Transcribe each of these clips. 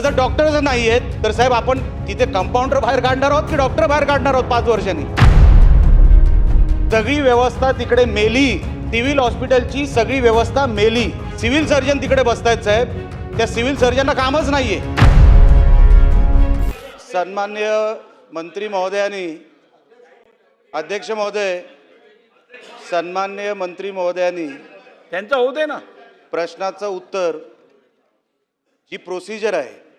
जर डॉक्टर जर नाही आहेत तर साहेब आपण तिथे कंपाऊंडर बाहेर काढणार आहोत की डॉक्टर बाहेर काढणार आहोत पाच वर्षांनी? सगळी व्यवस्था तिकडे मेली सिव्हिल हॉस्पिटलची सगळी व्यवस्था मेली. सिव्हिल सर्जन तिकडे बसतायत साहेब. त्या सिव्हिल सर्जनला कामच नाहीये. सन्मान्य मंत्री महोदयांनी अध्यक्ष महोदय सन्मान्य मंत्री महोदयांनी त्यांचं होऊ दे ना. प्रश्नाचं उत्तर जी प्रोसिजर आहे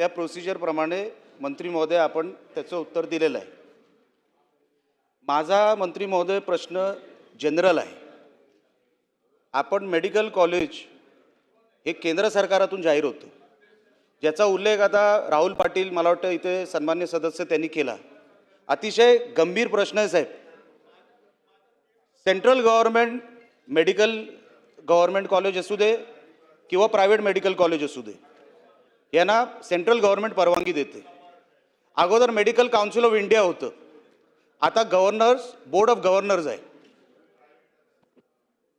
त्या प्रोसिजरप्रमाणे मंत्री महोदय आपण त्याचं उत्तर दिलेलं आहे. माझा मंत्री महोदय प्रश्न जनरल आहे. आपण मेडिकल कॉलेज हे केंद्र सरकारातून जाहीर होतं. ज्याचा उल्लेख आता राहुल पाटील मला वाटतं इथे सन्मान्य सदस्य त्यांनी केला. अतिशय गंभीर प्रश्न आहे साहेब. Central government medical government college असू दे किंवा प्रायव्हेट मेडिकल कॉलेज असू दे. यांना सेंट्रल गव्हर्नमेंट परवानगी देते. अगोदर मेडिकल काउन्सिल ऑफ इंडिया होतं. आता गव्हर्नर्स बोर्ड ऑफ गव्हर्नर्स आहे.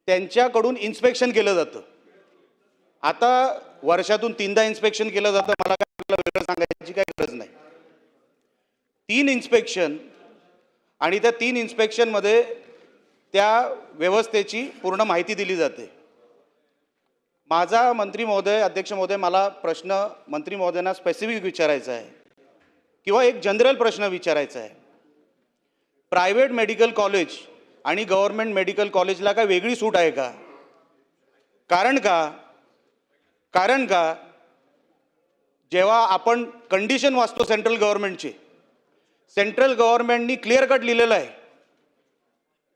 त्यांच्याकडून इन्स्पेक्शन केलं जातं. आता वर्षातून तीनदा इन्स्पेक्शन केलं जातं. मला काय आपल्याला वेगळं सांगायची काय गरज नाही. तीन इन्स्पेक्शन आणि त्या तीन इन्स्पेक्शनमध्ये त्या व्यवस्थेची पूर्ण माहिती दिली जाते. माझा मंत्री महोदय अध्यक्ष महोदय मला प्रश्न मंत्री महोदयांना स्पेसिफिक विचारायचा आहे. किंवा एक जनरल प्रश्न विचारायचा आहे. प्रायव्हेट मेडिकल कॉलेज आणि गव्हर्मेंट मेडिकल कॉलेजला काय वेगळी सूट आहे का? कारण का? कारण का? जेव्हा आपण कंडिशन वाचतो सेंट्रल गव्हर्नमेंटची सेंट्रल गव्हर्नमेंटनी क्लिअर कट लिहिलेलं आहे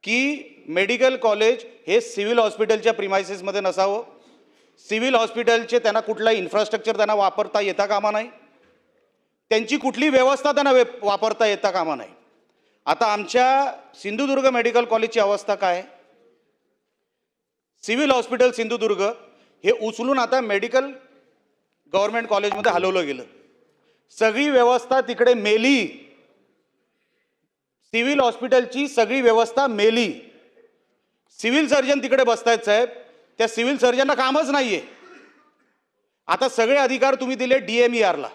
की मेडिकल कॉलेज हे सिव्हिल हॉस्पिटलच्या प्रिमायसेसमध्ये नसावं. सिव्हिल हॉस्पिटलचे त्यांना कुठलं इन्फ्रास्ट्रक्चर त्यांना वापरता येता कामा नाही. त्यांची कुठली व्यवस्था त्यांना वे वापरता येता कामा नाही. आता आमच्या सिंधुदुर्ग मेडिकल कॉलेजची अवस्था काय? सिव्हिल हॉस्पिटल सिंधुदुर्ग हे उचलून आता मेडिकल गव्हर्नमेंट कॉलेजमध्ये हलवलं गेलं. सगळी व्यवस्था तिकडे मेली. सिव्हिल हॉस्पिटलची सगळी व्यवस्था मेली. सिव्हिल सर्जन तिकडे बसतायत साहेब. त्या सिव्हिल सर्जनला कामच नाही आहे आता सगळे अधिकार तुम्ही दिले डी एम ई आरला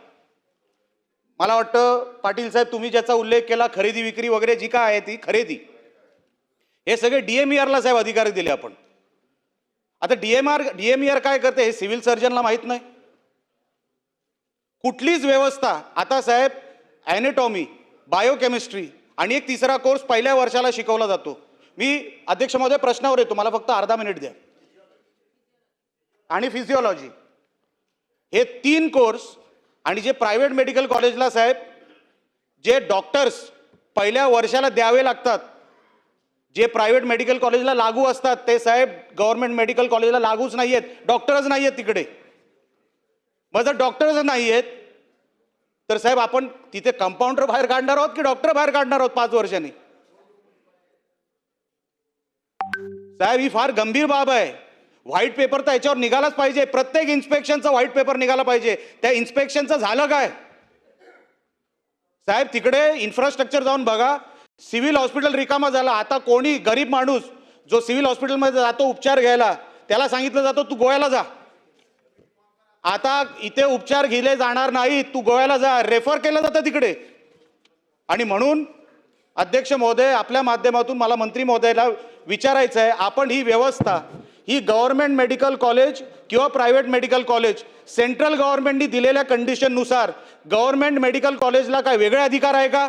मला वाटतं पाटील साहेब तुम्ही ज्याचा उल्लेख केला खरेदी विक्री वगैरे जी काय आहे ती खरेदी. हे सगळे डी एम ई आरला साहेब अधिकार दिले आपण. आता D M R D M E R काय करते हे सिव्हिल सर्जनला माहीत नाही. कुठलीच व्यवस्था आता साहेब ॲनेटॉमी बायोकेमिस्ट्री आणि एक तिसरा कोर्स पहिल्या वर्षाला शिकवला जातो. मी अध्यक्ष महोदय प्रश्नावर येतो मला फक्त अर्धा मिनिट द्या. आणि फिजिओलॉजी हे तीन कोर्स आणि जे प्रायव्हेट मेडिकल कॉलेजला साहेब जे डॉक्टर्स पहिल्या वर्षाला द्यावे लागतात जे प्रायव्हेट मेडिकल कॉलेजला लागू असतात ते साहेब गव्हर्नमेंट मेडिकल कॉलेजला लागूच नाही आहेत डॉक्टरच नाही आहेत तिकडे. मग जर डॉक्टरच नाही आहेत तर साहेब आपण तिथे कंपाऊंडर बाहेर काढणार आहोत की डॉक्टर बाहेर काढणार आहोत पाच वर्षांनी? साहेब ही फार गंभीर बाब आहे. व्हाईट पेपर तर याच्यावर निघालाच पाहिजे. प्रत्येक इन्स्पेक्शनचा व्हाईट पेपर निघाला पाहिजे. त्या इन्स्पेक्शनचं झालं काय? साहेब तिकडे इन्फ्रास्ट्रक्चर जाऊन बघा. सिव्हिल हॉस्पिटल रिकामा झाला. आता कोणी गरीब माणूस जो सिव्हिल हॉस्पिटलमध्ये जातो उपचार घ्यायला त्याला सांगितलं जातं तू गोव्याला जा. आता इथे उपचार घेले जाणार नाही. तू गोव्याला जा. रेफर केलं जातं तिकडे. आणि म्हणून अध्यक्ष महोदय आपल्या माध्यमातून मला मंत्री महोदयाला विचारायचं आहे आपण ही व्यवस्था ही गव्हर्नमेंट मेडिकल कॉलेज किंवा प्रायव्हेट मेडिकल कॉलेज सेंट्रल गव्हर्नमेंटनी दिलेल्या कंडिशननुसार गव्हर्नमेंट मेडिकल कॉलेजला काय वेगळे अधिकार आहे का?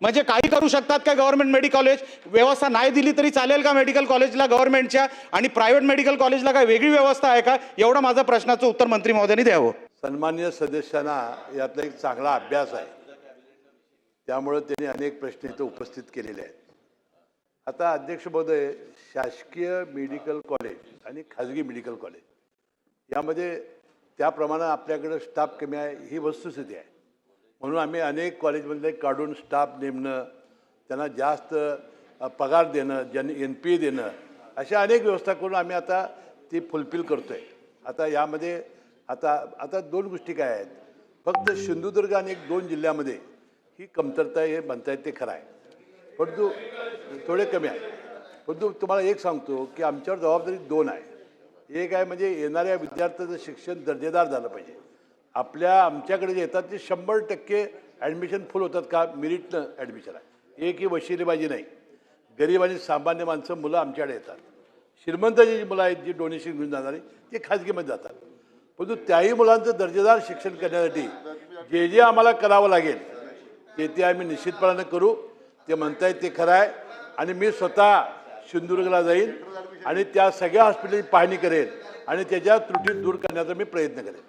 म्हणजे काही करू शकतात का गव्हर्नमेंट मेडिकल कॉलेज? व्यवस्था नाही दिली तरी चालेल का मेडिकल कॉलेजला गव्हर्नमेंटच्या? आणि प्रायव्हेट मेडिकल कॉलेजला काय वेगळी व्यवस्था आहे का? एवढा माझा प्रश्नाचं उत्तर मंत्री महोदयांनी द्यावं. सन्मान्य सदस्यांना यातला एक चांगला अभ्यास आहे. त्यामुळे त्यांनी अनेक प्रश्न इथं उपस्थित केलेले आहेत. आता अध्यक्ष महोदय शासकीय मेडिकल कॉलेज आणि खाजगी मेडिकल कॉलेज यामध्ये त्याप्रमाणे आपल्याकडं स्टाफ कमी आहे ही वस्तुस्थिती आहे. म्हणून आम्ही अनेक कॉलेजमधले काढून स्टाफ नेमणं त्यांना जास्त पगार देणं जन एन पी ए देणं अशा अनेक व्यवस्था करून आम्ही आता ती फुलफिल करतो आहे आता यामध्ये आता आता दोन गोष्टी काय आहेत? फक्त सिंधुदुर्ग आणि एक दोन जिल्ह्यामध्ये ही कमतरता हे म्हणता येत ते खरं आहे. परंतु थोडे कमी आहे. परंतु तुम्हाला एक सांगतो की आमच्यावर जबाबदारी दोन आहे. एक आहे म्हणजे येणाऱ्या विद्यार्थ्याचं शिक्षण दर्जेदार झालं पाहिजे. आपल्या आमच्याकडे जे येतात ते शंभर टक्के ॲडमिशन फुल होतात का मिरिटनं ॲडमिशन आहे. एकही वशिलेबाजी नाही. गरीब आणि सामान्य माणसं मुलं आमच्याकडे येतात. श्रीमंताची जी मुलं आहेत जी डोनेशन घेऊन जाणारी ते खाजगीमध्ये जातात. परंतु त्याही मुलांचं दर्जेदार शिक्षण करण्यासाठी जे जे आम्हाला करावं लागेल ते ते आम्ही निश्चितपणानं करू. ते म्हणतायत ते खरं आहे आणि मी स्वतः सिंधुदुर्गला जाईन आणि त्या सगळ्या हॉस्पिटलची पाहणी करेन आणि त्याच्या त्रुटी दूर करण्याचा मी प्रयत्न करेन.